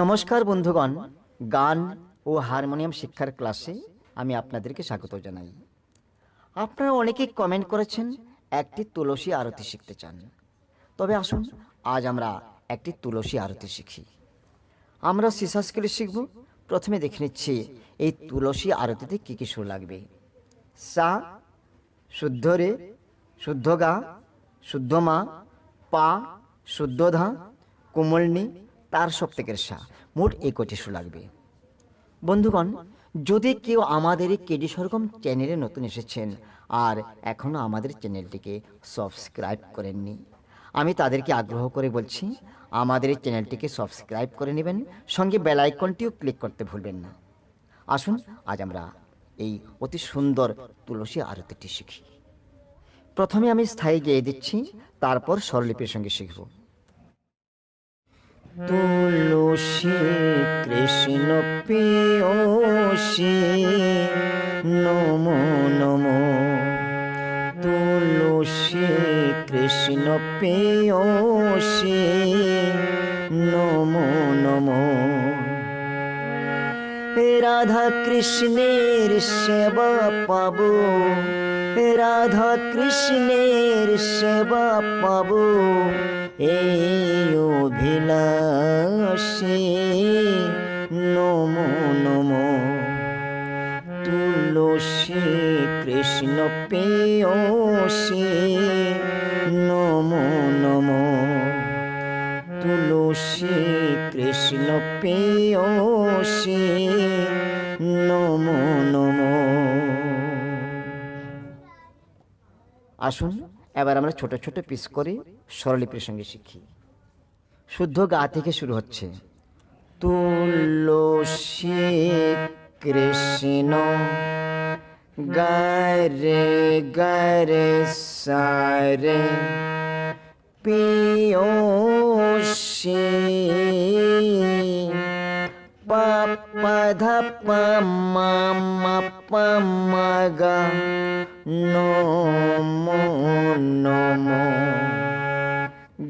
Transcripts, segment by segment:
নমস্কার বন্ধুগণ। গান ও হারমোনিয়াম শিক্ষার ক্লাসে আমি আপনাদেরকে স্বাগত জানাই। আপনারা অনেকেই কমেন্ট করেছেন, একটি তুলসী আরতি শিখতে চান। তবে আসুন, আজ আমরা একটি তুলসী আরতি শিখি। আমরা সিসা স্কেলে শিখব। প্রথমে দেখে নিচ্ছি, এই তুলসী আরতিতে কী কী সুর লাগবে? সা, শুদ্ধ রে, শুদ্ধ গা, শুদ্ধ মা, পা, শুদ্ধ ধা, কোমলনি তার সপ্তকের সা। মোট এই কটি লাগবে। বন্ধুগণ, যদি কেউ আমাদের এই কেডি সরগম চ্যানেলে নতুন এসেছেন আর এখনও আমাদের চ্যানেলটিকে সাবস্ক্রাইব করেননি, আমি তাদেরকে আগ্রহ করে বলছি, আমাদের এই চ্যানেলটিকে সাবস্ক্রাইব করে নেবেন, সঙ্গে বেল আইকনটিও ক্লিক করতে ভুলবেন না। আসুন, আজ আমরা এই অতি সুন্দর তুলসী আরতিটি শিখি। প্রথমে আমি স্থায়ী গেয়ে দিচ্ছি, তারপর স্বরলিপির সঙ্গে শিখব। তুলসী, কৃষ্ণ পিয়সী, নমো নমো। তুলসী, কৃষ্ণ পিয়সী, নমো নমো। রাধা কৃষ্ণের সেবা পাবো, রাধা কৃষ্ণের সেবা পাবো। এই অভিলাষে, নমো নমো। তুলসী, কৃষ্ণ পেয়সী নমো নমো। তুলসী, কৃষ্ণ পেয়সী নমো নমো। আসুন, এবার আমরা ছোট ছোট পিস করে। স্বরলিপির সঙ্গে শিখি। শুদ্ধ গা থেকে শুরু হচ্ছে। তুলসী কৃষ্ণ গারে গারে সারে, পিয়সী পম পমগ নমো নমো।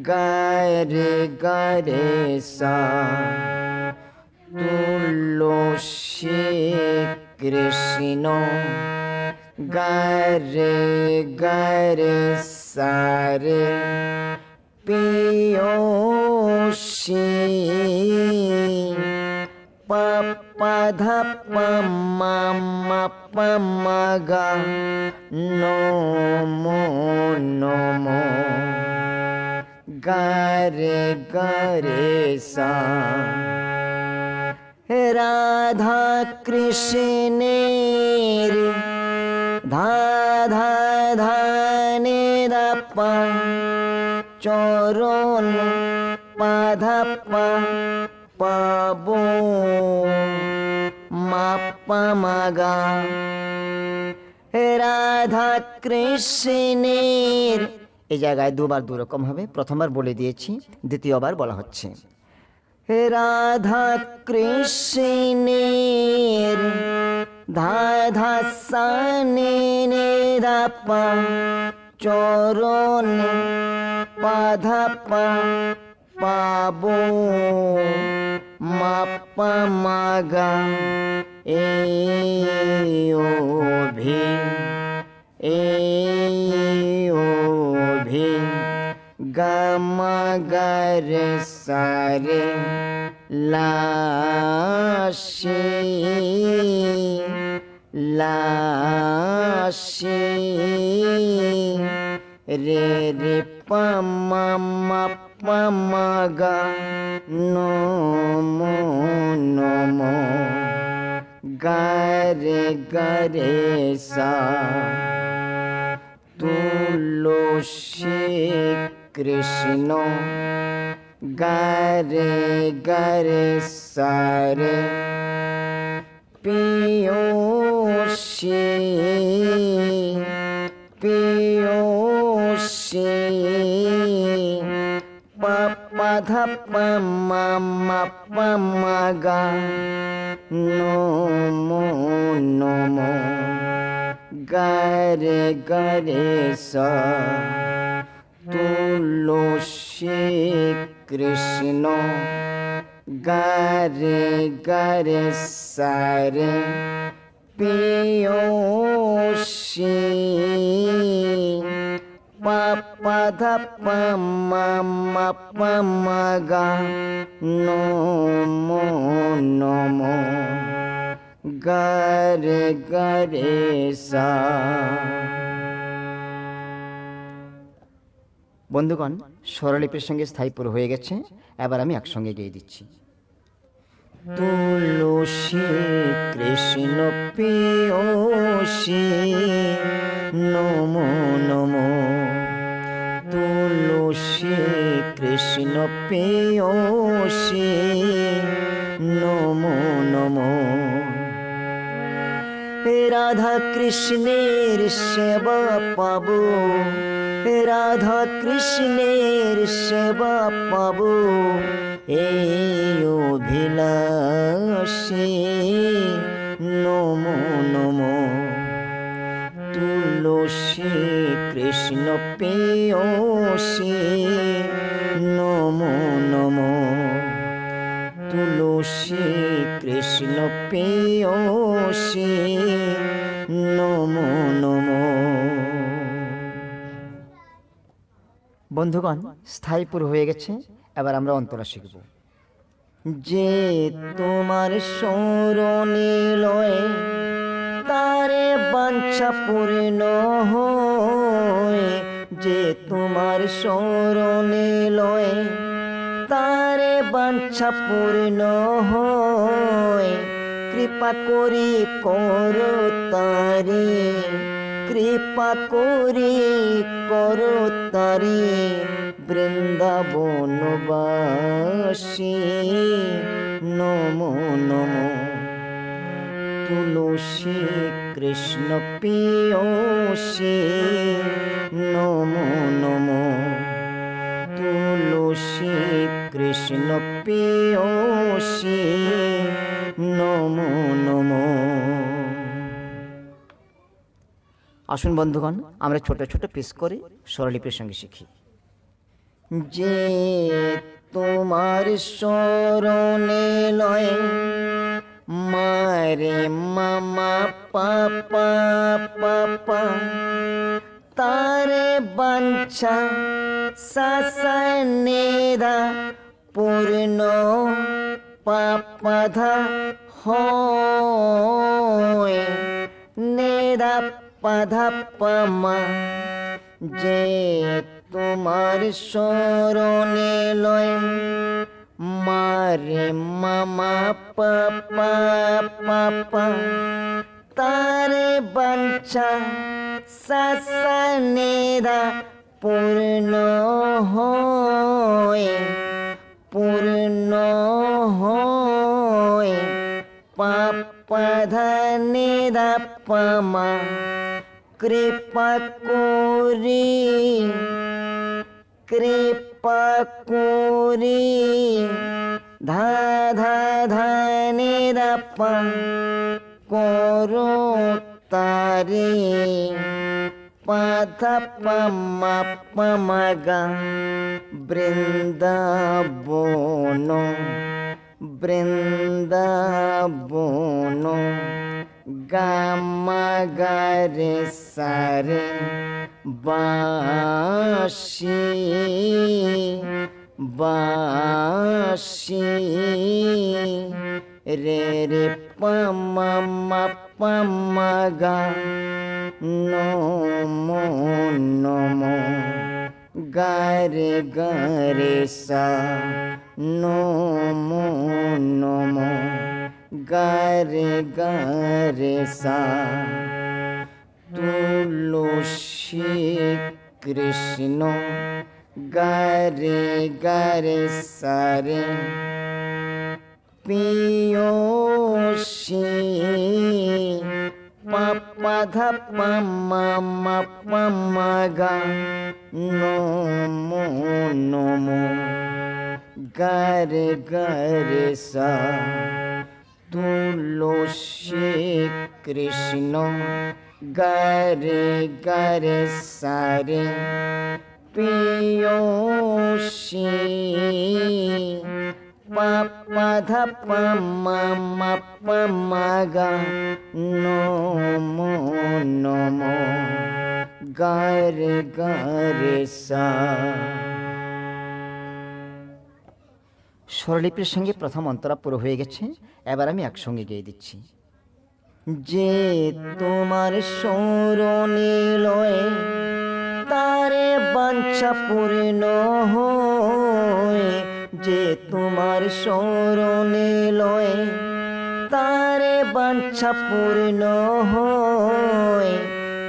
গারে গারে সা তুলসী কৃষ্ণ গারে গারে সারে পিয়সী পপধ পম পমগ নমো নমো গারে গারে সা রাধা কৃষ্ণের ধা ধা ধানে দাপা চরণ পাধা পা পাবো মাপা মাগা রাধা কৃষ্ণের এই জায়গায় দুবার দু রকম হবে। প্রথমবার বলে দিয়েছি, দ্বিতীয়বার বলা হচ্ছে। রাধা কৃষ্ণের ধাধা সানে চরণ পাধা পা, পাবো মাপা মাগা এই অভি এই গামা গারে সারে লাশে লাশে রে রে পামা পামাগা নমো নমো গারে গারে সা তুলসী কৃষ্ণ গারে গারে সারে পিয়সী পিয়সী পপধ পম পমগা নমো নমো গারে গারে সা তুলসী কৃষ্ণ গারে গারে সারে পিয়সী পাপা ধাপা মামা গারে গারে সা বন্ধুগণ, স্বরলিপির সঙ্গে স্থায়ীপুর হয়ে গেছে। এবার আমি একসঙ্গে গিয়ে দিচ্ছি। তুলসী, কৃষ্ণ পিয়সী, নমো নমো। তুলসী, কৃষ্ণ পিয়সী, নমো নমো। রাধা কৃষ্ণের সেবা পাবো। রাধা কৃষ্ণের সেবা পাব। এই অভিলাষে নমো নমো। তুলসী কৃষ্ণ পেয়সী নমো নমো। তুলসী কৃষ্ণ পেয়সী নমো নমো। বন্ধুগণ স্থায়ীপুর হয়ে গেছে, এবার আমরা অন্তরা শিখব। যে তোমার স্মরণে লয় তারে বাঞ্ছা পূর্ণ যে তোমার স্মরণে লয় তারে বাঞ্ছা পূর্ণ হয় কৃপা করি করো তারে, কৃপা করি করো তারে বৃন্দাবনবাসী নমো নমো। তুলসী কৃষ্ণ পিয়সী, নমো নমো। তুলসী কৃষ্ণ পিয়সী নমো আসুন বন্ধুগণ আমরা ছোট ছোট পিস করে স্বরলিপির সঙ্গে শিখি। যে তোমার স্মরণে লয় মারে মামা পাপা পাপা তারে বাঞ্ছা সাসনেদা পূর্ণ পাপাধা হয় নেদা পাধা যে তোমার স্মরণে লয় মারে মামা পাপা পাপা তারে বাঞ্ছা সাসনেদা পূর্ণ হয় পূর্ণ হয় পাপা ধানেদা পামা কৃপা করি কৃপা করি ধা ধা ধানে দাপা করো তারে পাধা পামা পামাগা বৃন্দাবন বৃন্দাবন গামাগারে সারে বাসি বাসি। রে রে পামা পামাগা নমো নমো নমো। নমো গারে গারে সা তুলসী কৃষ্ণ গারে গারে সারে পিয়সী পাপা ধাপা মামা পামা গা নমো নমো গারে গারে সা তুলসী কৃষ্ণ গারে গারে সারে পিয়সী পা পা ধা পা মা মা পা মা গা নমো নমো গারে গারে সা স্বরলিপির সঙ্গে প্রথম অন্তরা পুরো হয়ে গেছে, এবার আমি একসঙ্গে গেয়ে দিচ্ছি। যে তোমার স্মরণে লয়ে তারে বাঞ্ছা পূর্ণ হয়, যে তোমার স্মরণে লয়ে তারে বাঞ্ছা পূর্ণ হয়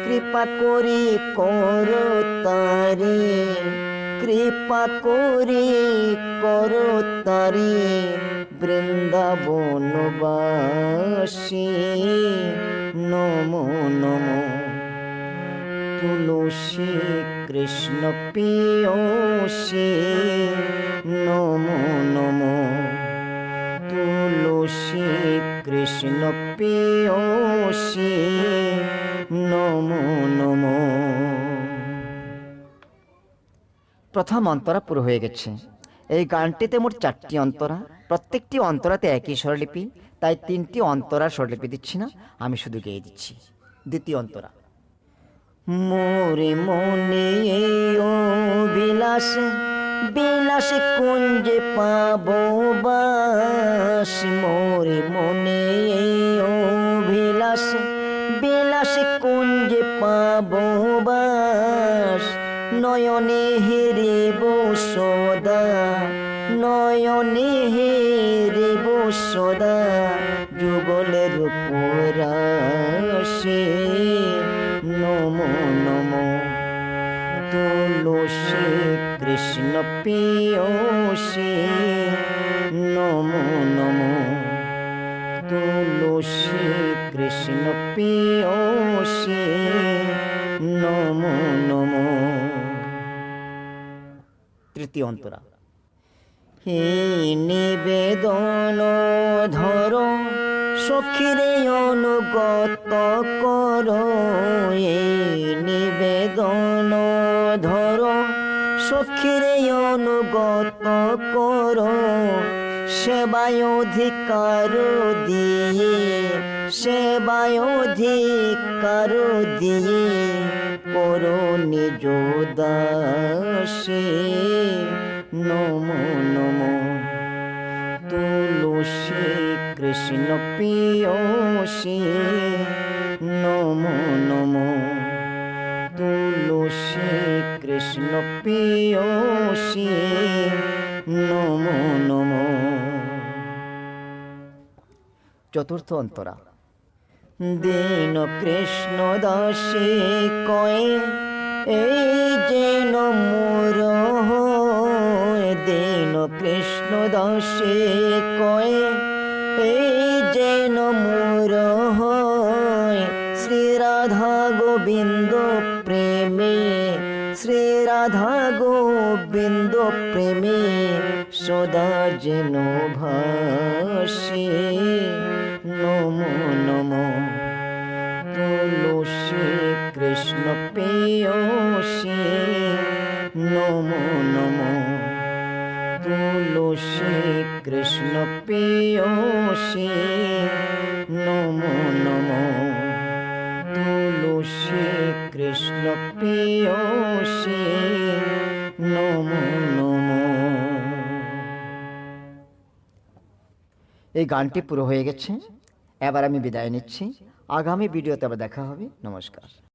কৃপা করি করো তারে, কৃপা করি করো তারে বৃন্দাবনবাসী নমো নমো। তুলসী কৃষ্ণ পিয়সী, নমো নমো। তুলসী কৃষ্ণ পিয়সী নমো নমো প্রথম অন্তরা পুরো হয়ে গেছে। এই গানটিতে মোট চারটি অন্তরা। প্রত্যেকটি অন্তরাতে একই স্বরলিপি, তাই তিনটি অন্তরা স্বরলিপি দিচ্ছি না, আমি শুধু গেয়ে দিচ্ছি। দ্বিতীয় অন্তরা। মোরে মনে ও বিলাস বিলাস কুঞ্জে পাব বাস। মোরে মনে ও কুঞ্জে পাব বাস, নয়নে হেরিব বসদা নয়নে হেরিব সদা, যুগলের পরাশে। নমো নমো, তুলসী, কৃষ্ণ পিয়সী। নমো নমো, তুলসী কৃষ্ণ পিয়সী নমো নমো। তৃতীয় অন্তরা। হে নিবেদন ধর, সখীরে অনুগত কর নিবেদন ধর, সখীরে অনুগত কর, সেবায় অধিকার দিয়ে সেবায় অধিকার দিয়ে করো নিজ দাসে। নমো নমো। তুলসী কৃষ্ণ পিয়সী নমো নমো। তুলসী কৃষ্ণ পিয়সী নমো নমো। চতুর্থ অন্তরা। দীন কৃষ্ণ দাসে কয়ে এই যেন মোর। দীন কৃষ্ণ দাসে কয়ে এই যেন মোর শ্রী রাধা গোবিন্দ প্রেমে, শ্রী রাধা গোবিন্দ প্রেমে, সদা যেন ভাসে নমো। তুলসী কৃষ্ণ পেয়সী, নমো নমো। তুলসী কৃষ্ণ পেয়সী, নমো নমো। এই গানটি পুরো হয়ে গেছে। এবার আমি বিদায় নিচ্ছি। আগামী ভিডিওতে আবার দেখা হবে। নমস্কার।